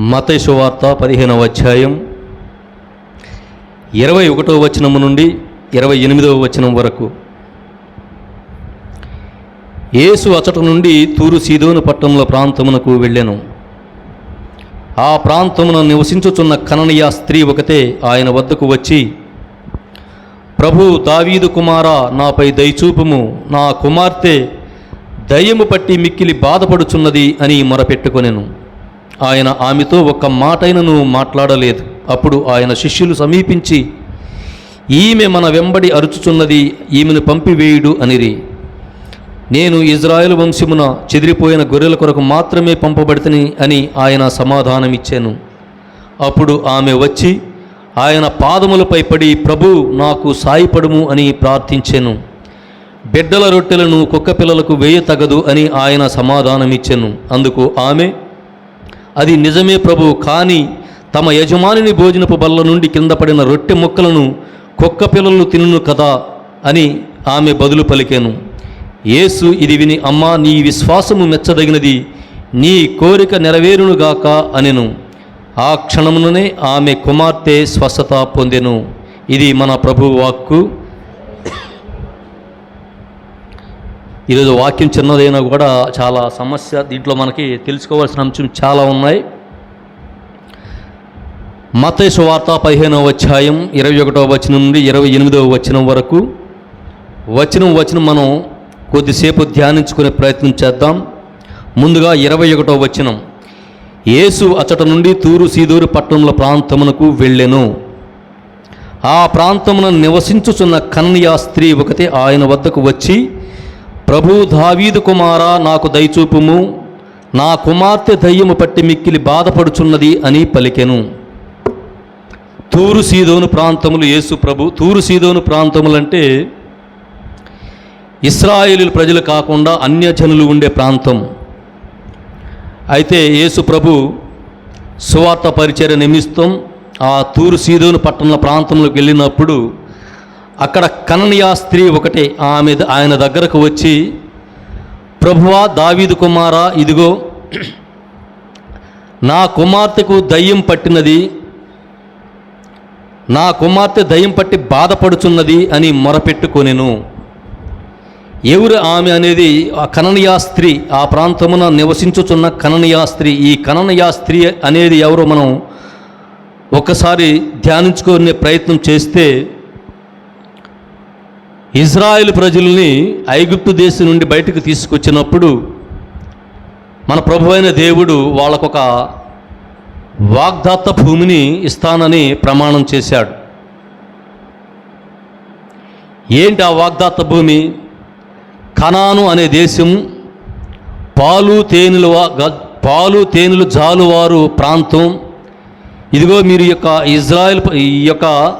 మతైసు వార్త పదిహేనవ అధ్యాయం ఇరవై ఒకటవ వచనము నుండి ఇరవై ఎనిమిదవ వచనం వరకు. యేసు అచట నుండి తూరు సీదోను పట్టణంలో ప్రాంతమునకు వెళ్ళాను. ఆ ప్రాంతమున నివసించుచున్న కననీయ స్త్రీ ఒకతే ఆయన వద్దకు వచ్చి ప్రభు దావీదు కుమారా నాపై దయచూపుము నా కుమార్తె దయ్యము పట్టి మిక్కిలి బాధపడుచున్నది అని మొరపెట్టుకొనెను. ఆయన ఆమెతో ఒక్క మాటైనను మాట్లాడలేదు. అప్పుడు ఆయన శిష్యులు సమీపించి ఈమె మన వెంబడి అరుచుచున్నది ఈమెను పంపివేయుడు అనిరి. నేను ఇజ్రాయెల్ వంశమున చెదిరిపోయిన గొర్రెల కొరకు మాత్రమే పంపబడితని అని ఆయన సమాధానమిచ్చాను. అప్పుడు ఆమె వచ్చి ఆయన పాదములపై పడి ప్రభు నాకు సాయపడుము అని ప్రార్థించాను. బిడ్డల రొట్టెలను కుక్క పిల్లలకు వేయ తగదు అని ఆయన సమాధానమిచ్చాను. అందుకు ఆమె అది నిజమే ప్రభు కానీ తమ యజమానిని భోజనపు బల్ల నుండి కింద పడిన రొట్టె ముక్కలను కుక్క పిల్లలు తినును కదా అని ఆమె బదులు పలికాను. యేసు ఇది విని అమ్మా నీ విశ్వాసము మెచ్చదగినది నీ కోరిక నెరవేరునుగాక అనెను. ఆ క్షణముననే ఆమె కుమార్తె స్వస్థత పొందెను. ఇది మన ప్రభు వాక్కు. ఈరోజు వాక్యం చిన్నదైనా కూడా చాలా సమస్య దీంట్లో మనకి తెలుసుకోవాల్సిన అంశం చాలా ఉన్నాయి. మతేసు వార్త పదిహేనవ అధ్యాయం ఇరవై ఒకటవ వచనం నుండి ఇరవై ఎనిమిదవ వచనం వరకు. వచనం వచనం మనం కొద్దిసేపు ధ్యానించుకునే ప్రయత్నం చేద్దాం. ముందుగా ఇరవై ఒకటవ వచనం. యేసు అచట నుండి తూరు సీదూరు పట్టణంలో ప్రాంతమునకు వెళ్ళెను. ఆ ప్రాంతమున నివసించుచున్న కన్యా స్త్రీ ఒకతే ఆయన వద్దకు వచ్చి ప్రభు దావీదు కుమారా నాకు దయచూపుము. నా కుమార్తె దయ్యము పట్టి మిక్కిలి బాధపడుచున్నది అని పలికెను. తూరు సీదోను ప్రాంతములు యేసు ప్రభు. తూరు సీదోను ప్రాంతములంటే ఇస్రాయేలు ప్రజలు కాకుండా అన్యజనులు ఉండే ప్రాంతం. అయితే యేసు ప్రభు సువార్త పరిచర్య నిమిత్తం ఆ తూరు సీదోను పట్టణ ప్రాంతంలోకి వెళ్ళినప్పుడు అక్కడ కననీయ స్త్రీ ఒకటే. ఆమె ఆయన దగ్గరకు వచ్చి ప్రభువా దావీదు కుమారా ఇదిగో నా కుమార్తెకు దయ్యం పట్టినది నా కుమార్తె దయ్యం పట్టి బాధపడుచున్నది అని మొరపెట్టుకొనెను. ఎవరు ఆమె అనేది ఆ కననీయ స్త్రీ ఆ ప్రాంతమున నివసించుచున్న కననీయ స్త్రీ. ఈ కననీయ స్త్రీ అనేది ఎవరో మనం ఒకసారి ధ్యానించుకునే ప్రయత్నం చేస్తే ఇజ్రాయెల్ ప్రజల్ని ఐగుప్తు దేశం నుండి బయటకు తీసుకొచ్చినప్పుడు మన ప్రభు అయిన దేవుడు వాళ్ళకొక వాగ్దాత్త భూమిని ఇస్తానని ప్రమాణం చేశాడు. ఏంటి ఆ వాగ్దాత్త భూమి? కనాను అనే దేశం పాలు తేనెలు వా- పాలు తేనెలు జాలువారు ప్రాంతం. ఇదిగో మీరు యొక్క ఇజ్రాయెల్ ఈ యొక్క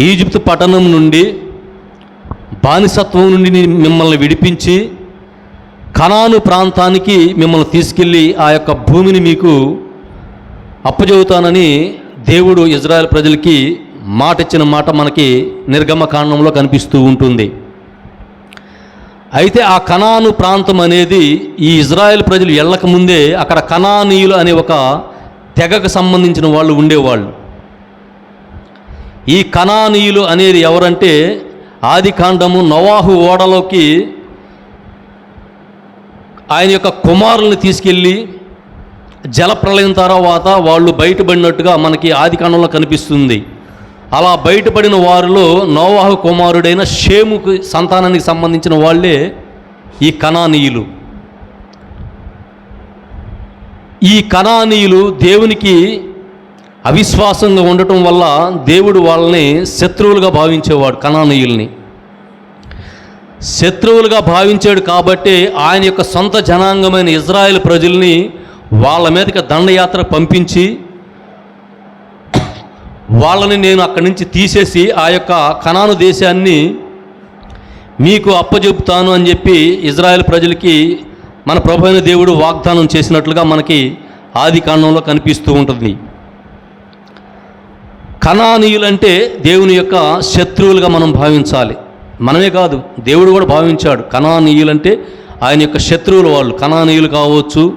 ఈజిప్ట్ పట్టణం నుండి బానిసత్వం నుండి మిమ్మల్ని విడిపించి కణాను ప్రాంతానికి మిమ్మల్ని తీసుకెళ్ళి ఆ యొక్క భూమిని మీకు అప్పజెబుతానని దేవుడు ఇజ్రాయెల్ ప్రజలకి మాట ఇచ్చిన మాట మనకి నిర్గమ కాండంలో కనిపిస్తూ ఉంటుంది. అయితే ఆ కణాను ప్రాంతం అనేది ఈ ఇజ్రాయెల్ ప్రజలు వెళ్ళకముందే అక్కడ కణానీయులు అనే ఒక తెగకు సంబంధించిన వాళ్ళు ఉండేవాళ్ళు. ఈ కణానీయులు అనేది ఎవరంటే ఆది కాండము నవాహు ఓడలోకి ఆయన యొక్క కుమారుల్ని తీసుకెళ్ళి జలప్రలయం తర్వాత వాళ్ళు బయటపడినట్టుగా మనకి ఆది కాండంలో కనిపిస్తుంది. అలా బయటపడిన వారిలో నోవాహు కుమారుడైన షేముకు సంతానానికి సంబంధించిన వాళ్ళే ఈ కణానీయులు ఈ కణానీయులు దేవునికి అవిశ్వాసంగా ఉండటం వల్ల దేవుడు వాళ్ళని శత్రువులుగా భావించేవాడు కణానీయుల్ని శత్రువులుగా భావించాడు కాబట్టి ఆయన యొక్క సొంత జనాంగమైన ఇజ్రాయెల్ ప్రజల్ని వాళ్ళ మీదకి దండయాత్ర పంపించి వాళ్ళని నేను అక్కడి నుంచి తీసేసి ఆ యొక్క కణాను దేశాన్ని మీకు అప్పజెపుతాను అని చెప్పి ఇజ్రాయెల్ ప్రజలకి మన ప్రభు దేవుడు వాగ్దానం చేసినట్లుగా మనకి ఆది కాండంలో కనిపిస్తూ ఉంటుంది. కణానీయులంటే దేవుని యొక్క శత్రువులుగా మనం భావించాలి. మనమే కాదు దేవుడు కూడా భావించాడు. కణానీయులంటే ఆయన యొక్క శత్రువులు వాళ్ళు. కణానీయులు కావచ్చు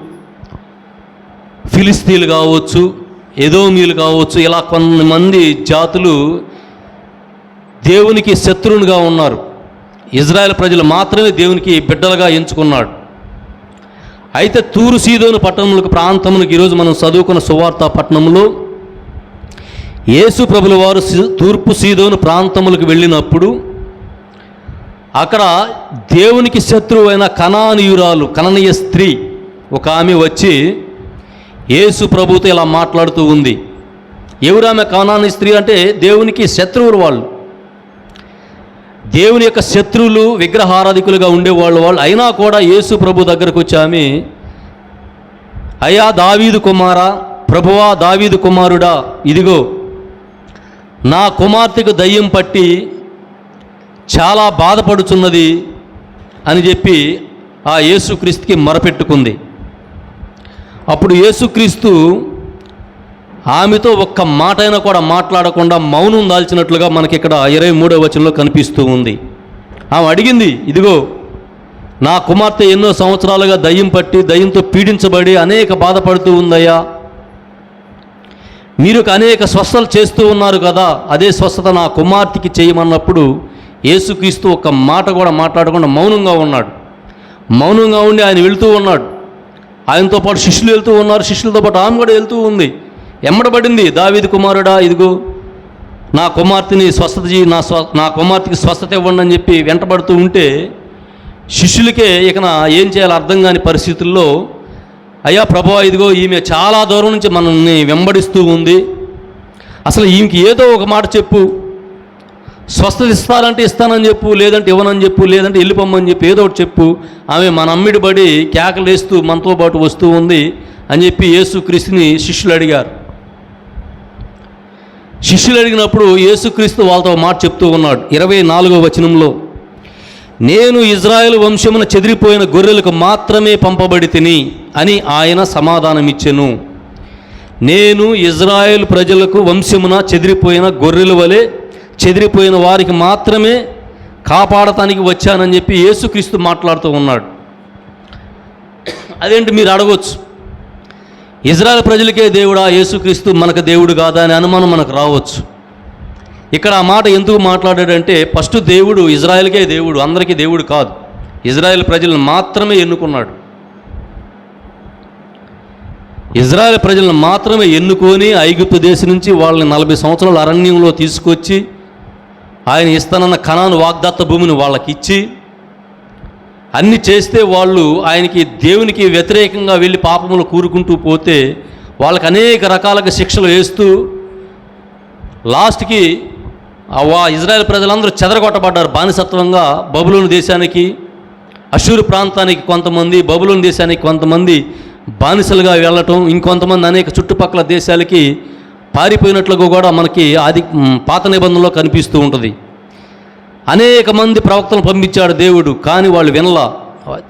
ఫిలిస్తీన్లు కావచ్చు ఎదోమీలు కావచ్చు ఇలా కొంతమంది జాతులు దేవునికి శత్రువునిగా ఉన్నారు. ఇజ్రాయెల్ ప్రజలు మాత్రమే దేవునికి బిడ్డలుగా ఎంచుకున్నాడు. అయితే తూరు సీదోను పట్టణములకు ప్రాంతములకు ఈరోజు మనం చదువుకున్న సువార్త పట్టణంలో యేసు ప్రభుల వారు తూర్పు సీదోను ప్రాంతములకు వెళ్ళినప్పుడు అక్కడ దేవునికి శత్రువు అయిన కణానీయురాలు కననీయ స్త్రీ ఒక ఆమె వచ్చి యేసు ప్రభుతో ఇలా మాట్లాడుతూ ఉంది. ఎవరు ఆమె కణాని స్త్రీ అంటే దేవునికి శత్రువులు వాళ్ళు. దేవుని యొక్క శత్రువులు విగ్రహారాధికులుగా ఉండేవాళ్ళు వాళ్ళు. అయినా కూడా యేసు ప్రభు దగ్గరకు వచ్చి ఆమె అయ్యా దావీదు కుమారా ప్రభువా దావీదు కుమారుడా ఇదిగో నా కుమార్తెకు దయ్యం పట్టి చాలా బాధపడుచున్నది అని చెప్పి ఆ యేసుక్రీస్తుకి మొరపెట్టుకుంది. అప్పుడు యేసుక్రీస్తు ఆమెతో ఒక్క మాట అయినా కూడా మాట్లాడకుండా మౌనం దాల్చినట్లుగా మనకి ఇక్కడ ఇరవై మూడవ వచనంలో కనిపిస్తూ ఉంది. ఆమె అడిగింది ఇదిగో నా కుమార్తె ఎన్నో సంవత్సరాలుగా దయ్యం పట్టి దయ్యంతో పీడించబడి అనేక బాధపడుతూ ఉందయ్యా. మీరు అనేక స్వస్థలు చేస్తూ ఉన్నారు కదా అదే స్వస్థత నా కుమార్తెకి చేయమన్నప్పుడు యేసుక్రీస్తు ఒక మాట కూడా మాట్లాడకుండా మౌనంగా ఉన్నాడు. మౌనంగా ఉండి ఆయన వెళుతూ ఉన్నాడు. ఆయనతో పాటు శిష్యులు వెళ్తూ ఉన్నారు. శిష్యులతో పాటు ఆమె కూడా వెళ్తూ ఉంది. ఎమ్మడబడింది దావీది కుమారుడా ఇదిగో నా కుమార్తెని స్వస్థత చేయి నా స్వ నా కుమార్తెకి స్వస్థత ఇవ్వండి అని చెప్పి వెంటబడుతూ ఉంటే శిష్యులకే ఇక ఏం చేయాలో అర్థం కాని పరిస్థితుల్లో అయ్యా ప్రభా ఇదిగో ఈమె చాలా దూరం నుంచి మనల్ని వెంబడిస్తూ ఉంది. అసలు ఈమెకి ఏదో ఒక మాట చెప్పు. స్వస్థత ఇస్తానంటే ఇస్తానని చెప్పు లేదంటే ఇవ్వనని చెప్పు లేదంటే వెళ్ళిపోమ్మని చెప్పి ఏదో ఒకటి చెప్పు. ఆమె మన అమ్మిడి పడి కేకలేస్తూ మనతో పాటు వస్తూ ఉంది అని చెప్పి యేసుక్రీస్తుని శిష్యులు అడిగారు. శిష్యులు అడిగినప్పుడు యేసుక్రీస్తు వాళ్ళతో మాట చెప్తూ ఉన్నాడు. ఇరవై నాలుగో వచనంలో నేను ఇజ్రాయెల్ వంశమున చెదిరిపోయిన గొర్రెలకు మాత్రమే పంపబడి తిని అని ఆయన సమాధానమిచ్చెను. నేను ఇజ్రాయెల్ ప్రజలకు వంశమున చెదిరిపోయిన గొర్రెల వలె చెదిరిపోయిన వారికి మాత్రమే కాపాడటానికి వచ్చానని చెప్పి యేసుక్రీస్తు మాట్లాడుతూ ఉన్నాడు. అదేంటి మీరు అడగవచ్చు ఇజ్రాయెల్ ప్రజలకే దేవుడా? యేసుక్రీస్తు మనకు దేవుడు కాదా? అనే అనుమానం మనకు రావచ్చు. ఇక్కడ ఆ మాట ఎందుకు మాట్లాడాడంటే ఫస్ట్ దేవుడు ఇజ్రాయెల్కే దేవుడు అందరికీ దేవుడు కాదు. ఇజ్రాయెల్ ప్రజలను మాత్రమే ఎన్నుకున్నాడు. ఇజ్రాయెల్ ప్రజలను మాత్రమే ఎన్నుకొని ఐగుప్తు దేశం నుంచి వాళ్ళని నలభై సంవత్సరాల అరణ్యంలో తీసుకొచ్చి ఆయన ఇస్తానన్న కణాను వాగ్దత్త భూమిని వాళ్ళకి ఇచ్చి అన్ని చేస్తే వాళ్ళు ఆయనకి దేవునికి వ్యతిరేకంగా వెళ్ళి పాపములు కూరుకుంటూ పోతే వాళ్ళకి అనేక రకాలుగా శిక్షలు వేస్తూ లాస్ట్కి అవా వా ఇజ్రాయెల్ ప్రజలందరూ చెదరగొట్టబడ్డారు. బానిసత్వంగా బబులోని దేశానికి అషూరు ప్రాంతానికి కొంతమంది బబులోని దేశానికి కొంతమంది బానిసలుగా వెళ్ళటం ఇంకొంతమంది అనేక చుట్టుపక్కల దేశాలకి పారిపోయినట్లుగా కూడా మనకి ఆది పాత నిబంధనలో కనిపిస్తూ ఉంటుంది. అనేక మంది ప్రవక్తలు పంపించాడు దేవుడు కానీ వాళ్ళు వినలా.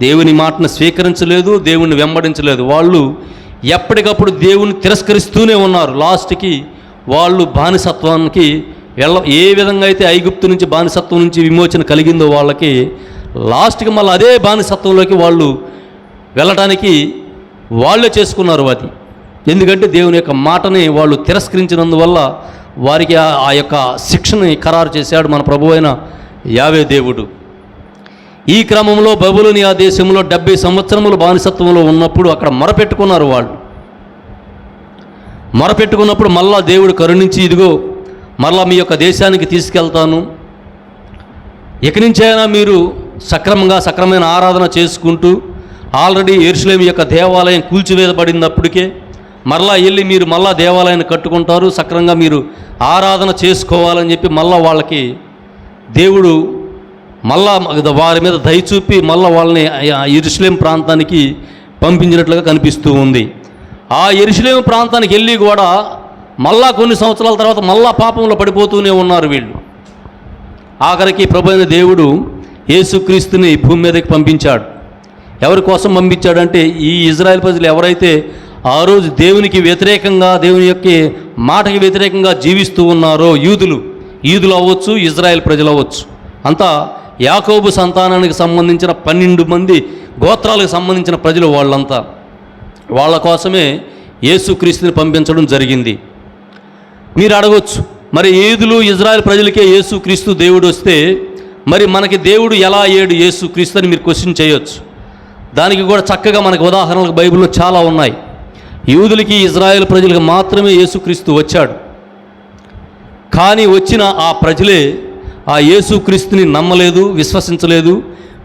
దేవుని మాటను స్వీకరించలేదు దేవుణ్ణి వెంబడించలేదు. వాళ్ళు ఎప్పటికప్పుడు దేవుని తిరస్కరిస్తూనే ఉన్నారు. లాస్ట్కి వాళ్ళు బానిసత్వానికి వెళ్ళ ఏ విధంగా అయితే ఐగుప్తు నుంచి బానిసత్వం నుంచి విమోచన కలిగిందో వాళ్ళకి లాస్ట్కి మళ్ళీ అదే బానిసత్వంలోకి వాళ్ళు వెళ్ళటానికి వాళ్ళే చేసుకున్నారు అది. ఎందుకంటే దేవుని యొక్క మాటని వాళ్ళు తిరస్కరించినందువల్ల వారికి ఆ- ఆ యొక్క శిక్షని ఖరారు చేశాడు మన ప్రభు అయిన యావే దేవుడు. ఈ క్రమంలో బబులుని ఆ దేశంలో డెబ్బై సంవత్సరములు బానిసత్వంలో ఉన్నప్పుడు అక్కడ మొరపెట్టుకున్నారు వాళ్ళు. మొరపెట్టుకున్నప్పుడు మళ్ళా దేవుడు కరుణించి ఇదిగో మరలా మీ యొక్క దేశానికి తీసుకెళ్తాను. ఇక నుంచైనా మీరు సక్రమంగా సక్రమైన ఆరాధన చేసుకుంటూ ఆల్రెడీ ఎరుసలేం యొక్క దేవాలయం కూల్చివేయబడినప్పటికే మరలా వెళ్ళి మీరు మళ్ళా దేవాలయాన్ని కట్టుకుంటారు. సక్రంగా మీరు ఆరాధన చేసుకోవాలని చెప్పి మళ్ళా వాళ్ళకి దేవుడు మళ్ళా వారి మీద దయచూపి మళ్ళా వాళ్ళని ఆ ఎరుసలేం ప్రాంతానికి పంపించినట్లుగా కనిపిస్తూ ఉంది. ఆ ఎరుసలేం ప్రాంతానికి వెళ్ళి కూడా మళ్ళా కొన్ని సంవత్సరాల తర్వాత మళ్ళా పాపంలో పడిపోతూనే ఉన్నారు వీళ్ళు. ఆఖరికి ప్రభు అయిన దేవుడు యేసుక్రీస్తుని భూమి మీదకి పంపించాడు. ఎవరి కోసం పంపించాడంటే ఈ ఇజ్రాయెల్ ప్రజలు ఎవరైతే ఆ రోజు దేవునికి వ్యతిరేకంగా దేవుని యొక్క మాటకి వ్యతిరేకంగా జీవిస్తూ ఉన్నారో యూదులు యూదులు అవ్వచ్చు ఇజ్రాయెల్ ప్రజలు అవ్వచ్చు. అంతా యాకోబు సంతానానికి సంబంధించిన పన్నెండు మంది గోత్రాలకు సంబంధించిన ప్రజలు వాళ్ళంతా. వాళ్ళ కోసమే యేసుక్రీస్తుని పంపించడం జరిగింది. మీరు అడగొచ్చు. మరి ఏదులు ఇజ్రాయెల్ ప్రజలకే యేసుక్రీస్తు దేవుడు వస్తే మరి మనకి దేవుడు ఎలా ఏడు యేసు క్రీస్తు అని మీరు క్వశ్చన్ చేయొచ్చు. దానికి కూడా చక్కగా మనకు ఉదాహరణలు బైబిల్లో చాలా ఉన్నాయి. యూదులకి ఇజ్రాయెల్ ప్రజలకు మాత్రమే యేసుక్రీస్తు వచ్చాడు. కానీ వచ్చిన ఆ ప్రజలే ఆ యేసుక్రీస్తుని నమ్మలేదు విశ్వసించలేదు.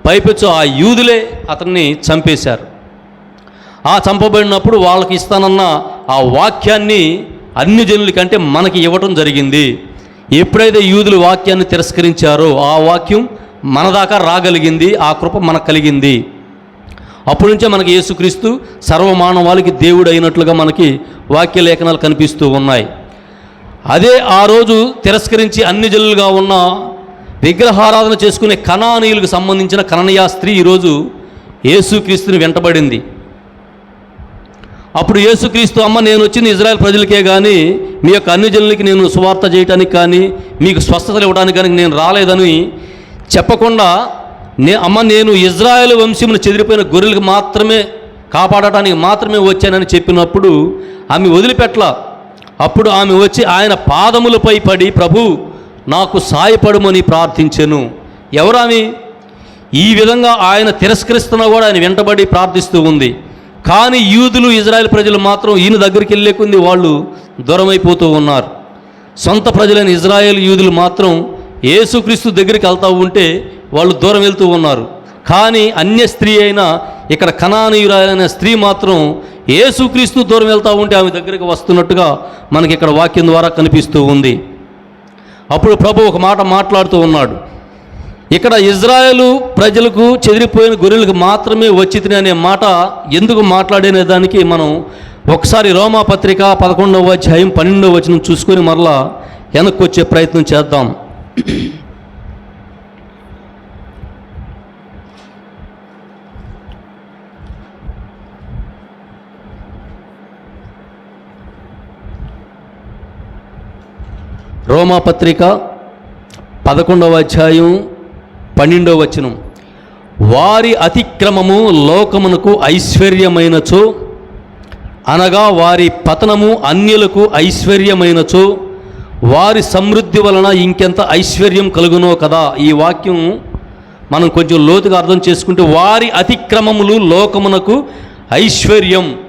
పైపెచ్చు ఆ యూదులే అతన్ని చంపేశారు. ఆ చంపబడినప్పుడు వాళ్ళకి ఇస్తానన్న ఆ వాక్యాన్ని అన్ని జనులకంటే మనకి ఇవ్వటం జరిగింది. ఎప్పుడైతే యూదులు వాక్యాన్ని తిరస్కరించారో ఆ వాక్యం మన దాకా రాగలిగింది ఆ కృప మనకు కలిగింది. అప్పటి నుంచే మనకి యేసుక్రీస్తు సర్వమానవాళికి దేవుడు అయినట్లుగా మనకి వాక్య లేఖనాలు కనిపిస్తూ ఉన్నాయి. అదే ఆ రోజు తిరస్కరించి అన్ని జనులుగా ఉన్న విగ్రహారాధన చేసుకునే కణానీయులకు సంబంధించిన కననీయ స్త్రీ ఈరోజు యేసుక్రీస్తుని వెంటబడింది. అప్పుడు యేసుక్రీస్తు అమ్మ నేను వచ్చింది ఇజ్రాయెల్ ప్రజలకే కానీ మీ యొక్క అన్ని జనులకి నేను సువార్త చేయటానికి కానీ మీకు స్వస్థతలు ఇవ్వడానికి కానీ నేను రాలేదని చెప్పకుండా నే అమ్మ నేను ఇజ్రాయెల్ వంశమును చెదిరిపోయిన గొర్రెలకు మాత్రమే కాపాడటానికి మాత్రమే వచ్చానని చెప్పినప్పుడు ఆమె వదిలిపెట్ల. అప్పుడు ఆమె వచ్చి ఆయన పాదములపై పడి ప్రభు నాకు సాయపడమని ప్రార్థించాను. ఎవరామి ఈ విధంగా ఆయన తిరస్కరిస్తున్నా కూడా ఆయన వెంటబడి ప్రార్థిస్తూ ఉంది. కానీ యూదులు ఇజ్రాయెల్ ప్రజలు మాత్రం ఈయన దగ్గరికి వెళ్ళేకుంది వాళ్ళు దూరమైపోతూ ఉన్నారు. సొంత ప్రజలైన ఇజ్రాయెల్ యూదులు మాత్రం యేసుక్రీస్తు దగ్గరికి వెళ్తూ ఉంటే వాళ్ళు దూరం వెళ్తూ ఉన్నారు. కానీ అన్య స్త్రీ అయినా ఇక్కడ కణానీయురాలైన స్త్రీ మాత్రం యేసుక్రీస్తు దూరం వెళ్తూ ఉంటే ఆమె దగ్గరికి వస్తున్నట్టుగా మనకి ఇక్కడ వాక్యం ద్వారా కనిపిస్తూ ఉంది. అప్పుడు ప్రభు ఒక మాట మాట్లాడుతూ ఉన్నాడు. ఇక్కడ ఇజ్రాయెలు ప్రజలకు చెదిరిపోయిన గొర్రెలకు మాత్రమే వచ్చింది అనే మాట ఎందుకు మాట్లాడిన దానికి మనం ఒకసారి రోమా పత్రిక పదకొండవ అధ్యాయం పన్నెండవ వచనం చూసుకొని మరలా వెనక్కి వచ్చే ప్రయత్నం చేద్దాం. రోమా పత్రిక పదకొండవ అధ్యాయం పన్నెండో వచనం. వారి అతిక్రమము లోకమునకు ఐశ్వర్యమైనచో అనగా వారి పతనము అన్యులకు ఐశ్వర్యమైనచో వారి సమృద్ధి వలన ఇంకెంత ఐశ్వర్యం కలుగునో కదా? ఈ వాక్యం మనం కొంచెం లోతుగా అర్థం చేసుకుంటే వారి అతిక్రమములు లోకమునకు ఐశ్వర్యం.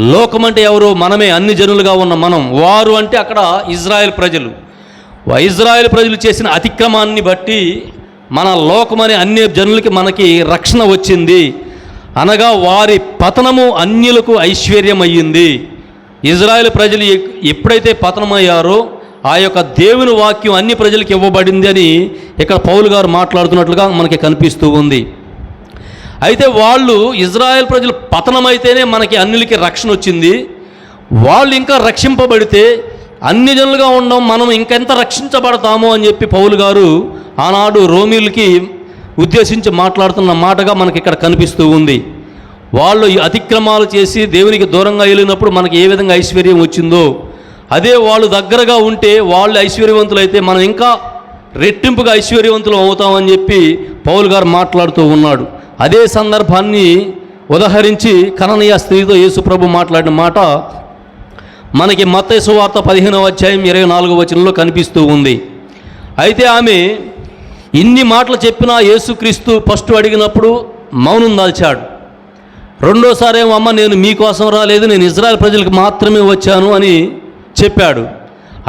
లోకం అంటే ఎవరు? మనమే అన్ని జనులుగా ఉన్న మనం. వారు అంటే అక్కడ ఇజ్రాయెల్ ప్రజలు. ఇజ్రాయెల్ ప్రజలు చేసిన అతిక్రమాన్ని బట్టి మన లోకమనే అన్ని జనులకి మనకి రక్షణ వచ్చింది. అనగా వారి పతనము అన్యులకు ఐశ్వర్యం అయ్యింది ఇజ్రాయెల్ ప్రజలు ఎప్పుడైతే పతనమయ్యారో ఆ యొక్క దేవుని వాక్యం అన్ని ప్రజలకు ఇవ్వబడింది అని ఇక్కడ పౌలు గారు మాట్లాడుతున్నట్లుగా మనకి కనిపిస్తూ ఉంది. అయితే వాళ్ళు ఇజ్రాయెల్ ప్రజలు పతనమైతేనే మనకి అన్నిలకి రక్షణ వచ్చింది. వాళ్ళు ఇంకా రక్షింపబడితే అన్ని జనులుగా ఉండడం మనం ఇంకెంత రక్షించబడతామో అని చెప్పి పౌలు గారు ఆనాడు రోమిలకి ఉద్దేశించి మాట్లాడుతున్న మాటగా మనకి ఇక్కడ కనిపిస్తూ ఉంది. వాళ్ళు అతిక్రమాలు చేసి దేవునికి దూరంగా వెళ్ళినప్పుడు మనకి ఏ విధంగా ఐశ్వర్యం వచ్చిందో అదే వాళ్ళు దగ్గరగా ఉంటే వాళ్ళు ఐశ్వర్యవంతులైతే మనం ఇంకా రెట్టింపుగా ఐశ్వర్యవంతులు అవుతామని చెప్పి పౌలు గారు మాట్లాడుతూ ఉన్నాడు. అదే సందర్భాన్ని ఉదహరించి కననీయ స్త్రీతో యేసుప్రభు మాట్లాడిన మాట మనకి మత్తయి వార్త పదిహేనవ అధ్యాయం ఇరవై నాలుగు వచనంలో కనిపిస్తూ ఉంది. అయితే ఆమె ఇన్ని మాటలు చెప్పినా యేసుక్రీస్తు ఫస్ట్ అడిగినప్పుడు మౌనం దాల్చాడు. రెండోసారి ఏమో అమ్మ నేను మీకోసం రాలేదు నేను ఇజ్రాయెల్ ప్రజలకు మాత్రమే వచ్చాను అని చెప్పాడు.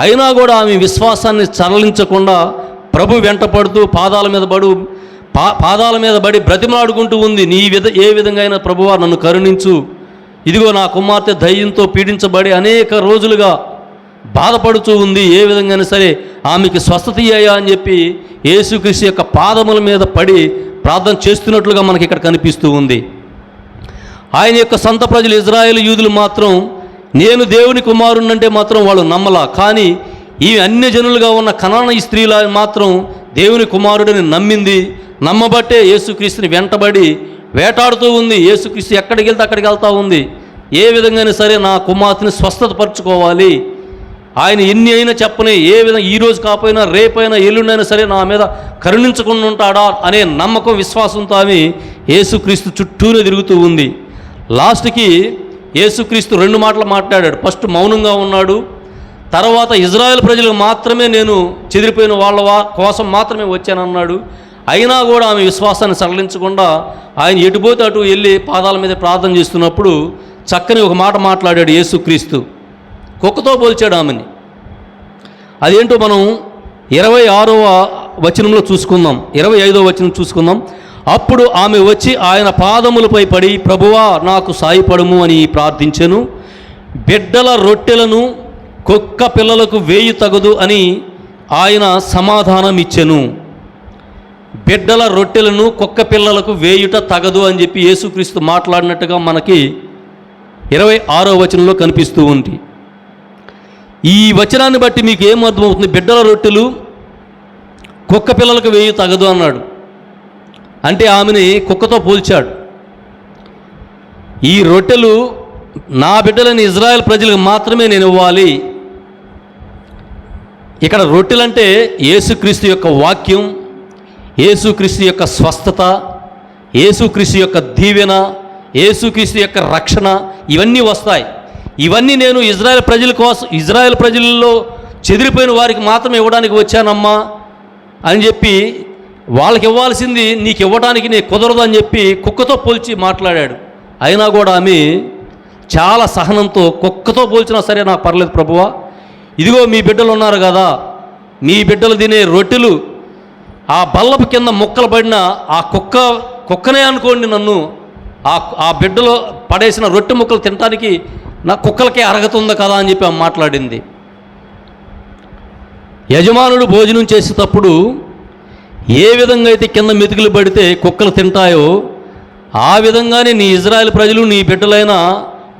అయినా కూడా ఆమె విశ్వాసాన్ని చరలించకుండా ప్రభు వెంటపడుతూ పాదాల మీద పడు పా పాదాల మీద పడి బ్రతిమలాడుకుంటూ ఉంది. నీ విధ ఏ విధంగా అయినా ప్రభువా నన్ను కరుణించు. ఇదిగో నా కుమార్తె ధైర్యంతో పీడించబడి అనేక రోజులుగా బాధపడుతూ ఉంది. ఏ విధంగానే సరే ఆమెకి స్వస్థత అయ్యా అని చెప్పి యేసుక్రీస్తు యొక్క పాదముల మీద పడి ప్రార్థన చేస్తున్నట్లుగా మనకి ఇక్కడ కనిపిస్తూ ఉంది. ఆయన యొక్క సొంత ప్రజలు ఇజ్రాయేల్ యూదులు మాత్రం నేను దేవుని కుమారుణ్ణంటే మాత్రం వాళ్ళు నమ్మలా. కానీ ఈ అన్య జనులుగా ఉన్న కనాన ఈ స్త్రీల మాత్రం దేవుని కుమారుడిని నమ్మింది నమ్మబట్టే యేసుక్రీస్తుని వెంటబడి వేటాడుతూ ఉంది. యేసుక్రీస్తు ఎక్కడికి వెళ్తే అక్కడికి వెళ్తూ ఉంది. ఏ విధంగానే సరే నా కుమార్తెని స్వస్థత పరుచుకోవాలి ఆయన ఎన్ని అయినా చెప్పని ఏ విధంగా ఈరోజు కాపోయినా కాకపోయినా రేపైనా ఎల్లుండైనా సరే నా మీద కరుణించకుండా ఉంటాడా అనే నమ్మకం విశ్వాసంతో ఆమె యేసుక్రీస్తు చుట్టూనే తిరుగుతూ ఉంది. లాస్ట్కి యేసుక్రీస్తు రెండు మాటలు మాట్లాడాడు. ఫస్ట్ మౌనంగా ఉన్నాడు. తర్వాత ఇజ్రాయెల్ ప్రజలకు మాత్రమే నేను చెదిరిపోయిన వాళ్ళవా? కోసం మాత్రమే వచ్చానన్నాడు. అయినా కూడా ఆమె విశ్వాసాన్ని సడలించకుండా ఆయన ఎటుపోతే అటు వెళ్ళి పాదాల మీద ప్రార్థన చేస్తున్నప్పుడు చక్కని ఒక మాట మాట్లాడాడు యేసుక్రీస్తు. కుక్కతో పోల్చాడు ఆమెని. అదేంటో మనం ఇరవై ఆరవ వచనంలో చూసుకుందాం. ఇరవై ఐదవ వచనం చూసుకుందాం. అప్పుడు ఆమె వచ్చి ఆయన పాదములపై పడి ప్రభువా నాకు సాయపడము అని ప్రార్థించెను. బిడ్డల రొట్టెలను కుక్క పిల్లలకు వేయి తగదు అని ఆయన సమాధానం ఇచ్చెను బిడ్డల రొట్టెలను కుక్క పిల్లలకు వేయుట తగదు అని చెప్పి యేసుక్రీస్తు మాట్లాడినట్టుగా మనకి ఇరవై ఆరో వచనంలో కనిపిస్తూ ఉంది. ఈ వచనాన్ని బట్టి మీకు ఏం అర్థమవుతుంది? బిడ్డల రొట్టెలు కుక్క పిల్లలకు వేయి తగదు అన్నాడు. అంటే ఆమెని కుక్కతో పోల్చాడు. ఈ రొట్టెలు నా బిడ్డలని ఇజ్రాయెల్ ప్రజలకు మాత్రమే నేను ఇవ్వాలి. ఇక్కడ రొట్టెలంటే యేసుక్రీస్తు యొక్క వాక్యం. యేసుక్రీస్తు యొక్క స్వస్థత యేసుక్రీస్తు యొక్క దీవెన యేసుక్రీస్తు యొక్క రక్షణ ఇవన్నీ వస్తాయి. ఇవన్నీ నేను ఇజ్రాయెల్ ప్రజల కోసం ఇజ్రాయెల్ ప్రజల్లో చెదిరిపోయిన వారికి మాత్రం ఇవ్వడానికి వచ్చానమ్మా అని చెప్పి వాళ్ళకి ఇవ్వాల్సింది నీకు ఇవ్వడానికి నీ కుదరదు అని చెప్పి కుక్కతో పోల్చి మాట్లాడాడు. అయినా కూడా ఆమె చాలా సహనంతో కుక్కతో పోల్చినా సరే నాకు పర్లేదు ప్రభువా. ఇదిగో మీ బిడ్డలు ఉన్నారు కదా మీ బిడ్డలు తినే రొట్టెలు ఆ బల్లపు కింద ముక్కలు పడిన ఆ కుక్క కుక్కనే అనుకోండి నన్ను. ఆ ఆ బిడ్డలో పడేసిన రొట్టె ముక్కలు తినడానికి నా కుక్కలకే అర్హత ఉంది కదా అని చెప్పి ఆమె మాట్లాడింది. యజమానుడు భోజనం చేసేటప్పుడు ఏ విధంగా అయితే కింద మెతుకులు పడితే కుక్కలు తింటాయో ఆ విధంగానే నీ ఇజ్రాయెల్ ప్రజలు నీ బిడ్డలైన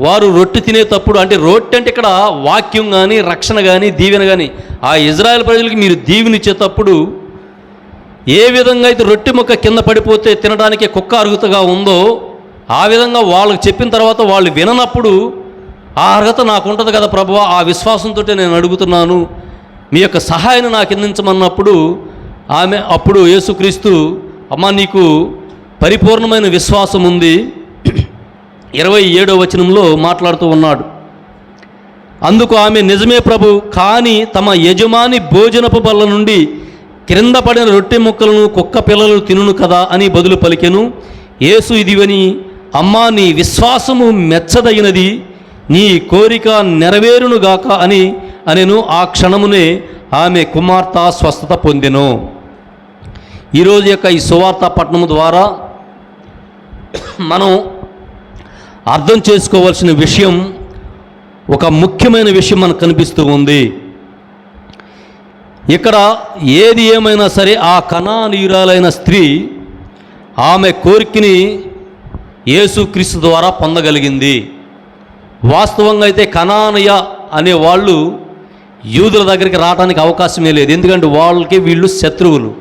వారు రొట్టె తినేటప్పుడు అంటే రొట్టె అంటే ఇక్కడ వాక్యం కానీ రక్షణ కానీ దీవెన కానీ ఆ ఇజ్రాయెల్ ప్రజలకి మీరు దీవెనిచ్చేటప్పుడు ఏ విధంగా అయితే రొట్టె ముక్క కింద పడిపోతే తినడానికి కుక్క అర్హతగా ఉందో ఆ విధంగా వాళ్ళకి చెప్పిన తర్వాత వాళ్ళు విననప్పుడు ఆ అర్హత నాకు ఉంటుంది కదా ప్రభు ఆ విశ్వాసంతో నేను అడుగుతున్నాను. మీ యొక్క సహాయాన్ని నాకు అందించమన్నప్పుడు ఆమె అప్పుడు యేసుక్రీస్తు అమ్మ నీకు పరిపూర్ణమైన విశ్వాసం ఉంది. ఇరవై ఏడో వచనంలో మాట్లాడుతూ ఉన్నాడు. అందుకు ఆమె నిజమే ప్రభు కానీ తమ యజమాని భోజనపు బల్ల నుండి క్రింద పడిన రొట్టె ముక్కలను కుక్క పిల్లలు తినును కదా అని బదులు పలికెను. యేసు ఇదివని అమ్మా నీ విశ్వాసము మెచ్చదగినది నీ కోరిక నెరవేరునుగాక అని అనేను. ఆ క్షణమునే ఆమె కుమార్తె స్వస్థత పొందెను. ఈరోజు యొక్క ఈ సువార్త పట్టణం ద్వారా మనం అర్థం చేసుకోవాల్సిన విషయం ఒక ముఖ్యమైన విషయం మనకు కనిపిస్తూ ఉంది. ఇక్కడ ఏది ఏమైనా సరే ఆ కణానీయురాలైన స్త్రీ ఆమె కోరికని యేసుక్రీస్తు ద్వారా పొందగలిగింది. వాస్తవంగా అయితే కణానయ అనే వాళ్ళు యూదుల దగ్గరికి రావడానికి అవకాశమే లేదు. ఎందుకంటే వాళ్ళకి వీళ్ళు శత్రువులు.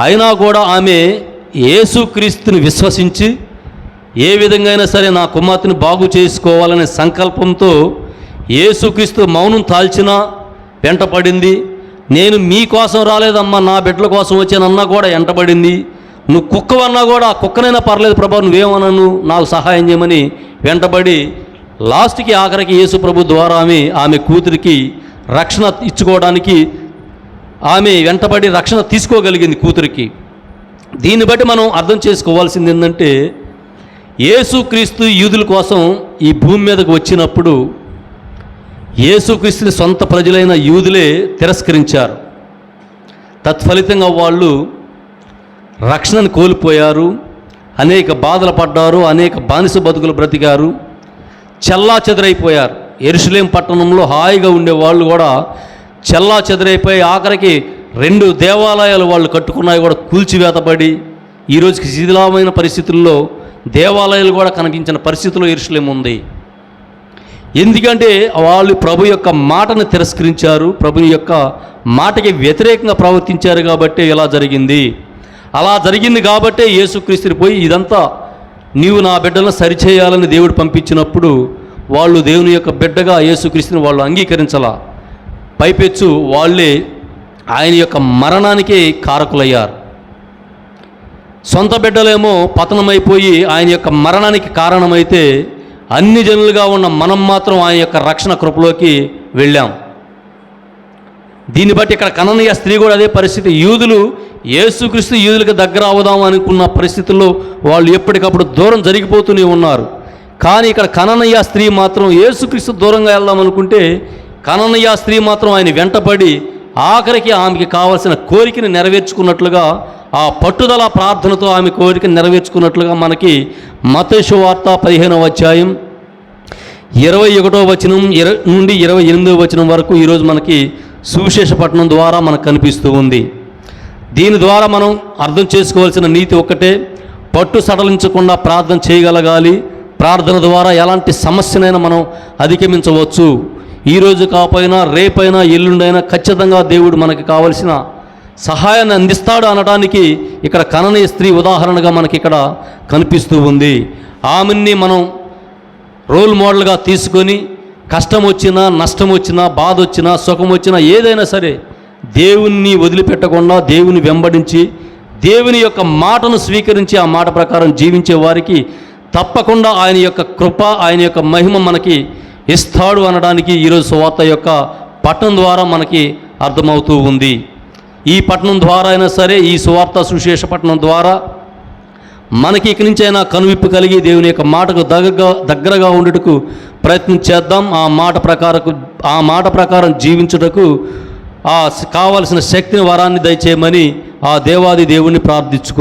అయినా కూడా ఆమె యేసుక్రీస్తుని విశ్వసించి ఏ విధంగా అయినా సరే నా కుమార్తెను బాగు చేసుకోవాలనే సంకల్పంతో యేసుక్రీస్తు మౌనం తాల్చినా వెంటపడింది. నేను మీకోసం రాలేదమ్మా నా బిడ్డల కోసం వచ్చానన్నా కూడా ఎంటబడింది. నువ్వు కుక్కవన్నా కూడా ఆ కుక్కనైనా పర్లేదు ప్రభా నువ్వేమన్నాను నాకు సహాయం చేయమని వెంటబడి లాస్ట్కి ఆఖరికి యేసు ప్రభు ద్వారా ఆమె ఆమె కూతురికి రక్షణ ఇచ్చుకోవడానికి ఆమె వెంటబడి రక్షణ తీసుకోగలిగింది కూతురికి. దీన్ని బట్టి మనం అర్థం చేసుకోవాల్సింది ఏంటంటే యేసుక్రీస్తు యూదుల కోసం ఈ భూమి మీదకు వచ్చినప్పుడు యేసుక్రీస్తుని సొంత ప్రజలైన యూదులే తిరస్కరించారు. తత్ఫలితంగా వాళ్ళు రక్షణను కోల్పోయారు. అనేక బాధలు పడ్డారు. అనేక బానిస బతుకులు బ్రతికారు. చెల్లా చెదరైపోయారు ఎరుసలేం పట్టణంలో హాయిగా ఉండే వాళ్ళు కూడా చెల్లా చెదరైపోయి ఆఖరికి రెండు దేవాలయాలు వాళ్ళు కట్టుకున్నాయి కూడా కూల్చివేతబడి. ఈ రోజుకి శిథిలమైన పరిస్థితుల్లో దేవాలయాలు కూడా కనిపించిన పరిస్థితిలో ఎరుసలేం ఉంది. ఎందుకంటే వాళ్ళు ప్రభు యొక్క మాటను తిరస్కరించారు ప్రభు యొక్క మాటకి వ్యతిరేకంగా ప్రవర్తించారు కాబట్టి ఇలా జరిగింది. అలా జరిగింది కాబట్టే యేసుక్రీస్తుని పోయి ఇదంతా నీవు నా బిడ్డలను సరిచేయాలని దేవుడు పంపించినప్పుడు వాళ్ళు దేవుని యొక్క బిడ్డగా యేసుక్రీస్తుని వాళ్ళు అంగీకరించాల. పైపెచ్చు వాళ్ళే ఆయన యొక్క మరణానికి కారకులయ్యారు. సొంత బిడ్డలేమో పతనమైపోయి ఆయన యొక్క మరణానికి కారణమైతే అన్ని జనులుగా ఉన్న మనం మాత్రం ఆయన యొక్క రక్షణ కృపలోకి వెళ్ళాం. దీన్ని బట్టి ఇక్కడ కననీయ స్త్రీ కూడా అదే పరిస్థితి. యూదులు యేసుక్రీస్తు యూదులకు దగ్గర అవుదాం అనుకున్న పరిస్థితుల్లో వాళ్ళు ఎప్పటికప్పుడు దూరం జరిగిపోతూనే ఉన్నారు. కానీ ఇక్కడ కననయ్య స్త్రీ మాత్రం యేసుక్రీస్తు దూరంగా వెళ్దాం అనుకుంటే కననయ్య స్త్రీ మాత్రం ఆయన వెంటపడి ఆఖరికి ఆమెకి కావలసిన కోరికను నెరవేర్చుకున్నట్లుగా ఆ పట్టుదల ప్రార్థనతో ఆమె కోరిక నెరవేర్చుకున్నట్లుగా మనకి మతేషు వార్త పదిహేనవ అధ్యాయం ఇరవై ఒకటో వచనం ఇర నుండి ఇరవై ఎనిమిదో వచనం వరకు ఈరోజు మనకి సువిశేషపట్నం ద్వారా మనకు కనిపిస్తూ ఉంది. దీని ద్వారా మనం అర్థం చేసుకోవాల్సిన నీతి ఒక్కటే పట్టు సడలించకుండా ప్రార్థన చేయగలగాలి. ప్రార్థన ద్వారా ఎలాంటి సమస్యనైనా మనం అధిగమించవచ్చు. ఈరోజు కాపోయినా రేపైనా ఎల్లుండైనా ఖచ్చితంగా దేవుడు మనకి కావలసిన సహాయాన్ని అందిస్తాడు అనడానికి ఇక్కడ కననీయ స్త్రీ ఉదాహరణగా మనకి ఇక్కడ కనిపిస్తూ ఉంది. ఆమెని మనం రోల్ మోడల్గా తీసుకొని కష్టం వచ్చినా నష్టం వచ్చినా బాధ వచ్చినా సుఖం వచ్చినా ఏదైనా సరే దేవుణ్ణి వదిలిపెట్టకుండా దేవుని వెంబడించి దేవుని యొక్క మాటను స్వీకరించి ఆ మాట ప్రకారం జీవించే వారికి తప్పకుండా ఆయన యొక్క కృప ఆయన యొక్క మహిమ మనకి ఇస్తాడు అనడానికి ఈరోజు సువార్త యొక్క పట్టణం ద్వారా మనకి అర్థమవుతూ ఉంది. ఈ పట్టణం ద్వారా అయినా సరే ఈ సువార్త సుశేష పట్టణం ద్వారా మనకి ఇక నుంచి అయినా కనువిప్పు కలిగి దేవుని యొక్క మాటకు దగ్గరగా దగ్గరగా ఉండుటకు ప్రయత్నం చేద్దాం. ఆ మాట ప్రకారకు ఆ మాట ప్రకారం జీవించుటకు ఆ కావలసిన శక్తిని వరాన్ని దయచేయమని ఆ దేవాది దేవుణ్ణి ప్రార్థించుకుందాం